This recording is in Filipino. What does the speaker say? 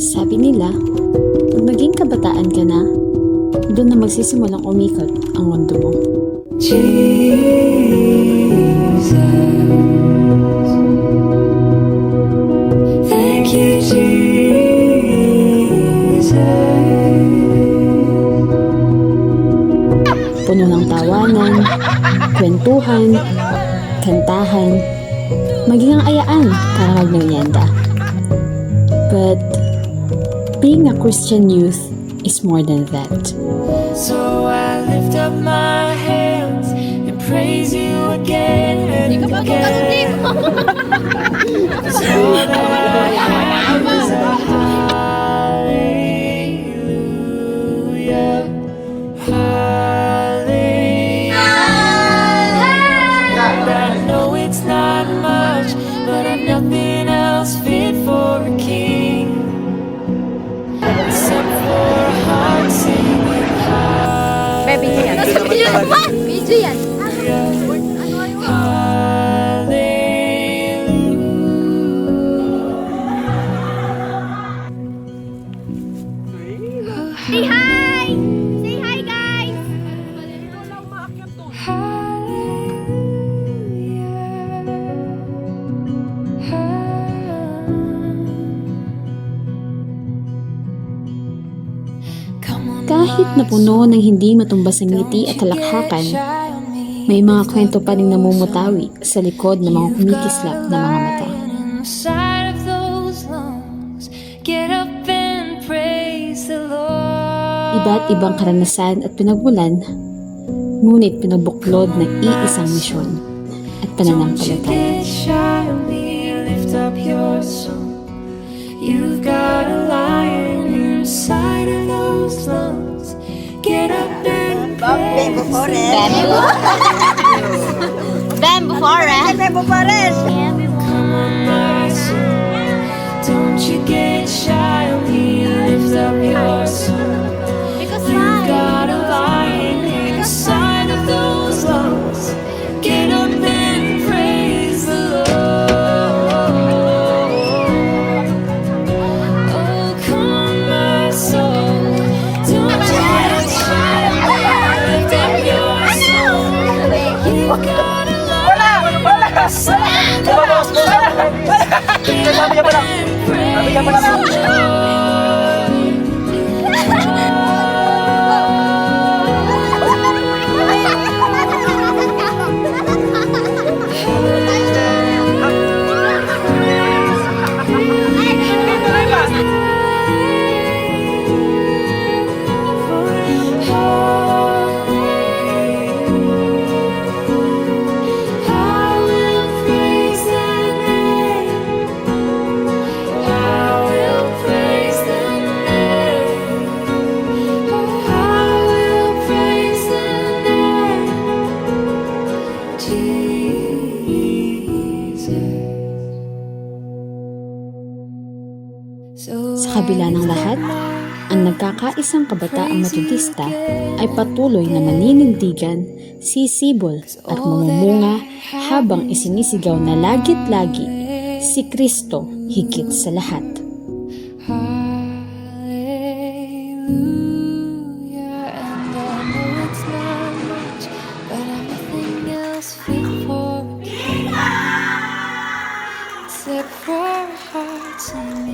Sabi nila, pag naging kabataan ka na, doon na magsisimulang umikot ang mundo mo. Thank you, Jesus. Puno ng tawanan, kwentuhan, kantahan, maging ang ayaan para magmerienda. But being a Christian youth is more than that. So I lift up my hands and praise you again and again. yan. Say hi! Say hi, guys! Kahit na puno ng hindi matumbas ang ngiti at talakhakan, may mga kwento pa rin namumutawi sa likod ng mga kumikislap na mga mata. Iba't ibang karanasan at pinagmulan, ngunit pinabuklod ng iisang misyon at pananampalataya. You've got a lion inside of those lungs. Get up and lion inside of those lungs. Get up and praise the Sa kabila ng lahat, ang nagkakaisang kabataang matutista ay patuloy na maninindigan, sisibol at mamumunga habang isinisigaw na lagit-lagi si Kristo higit sa lahat. Except for hearts and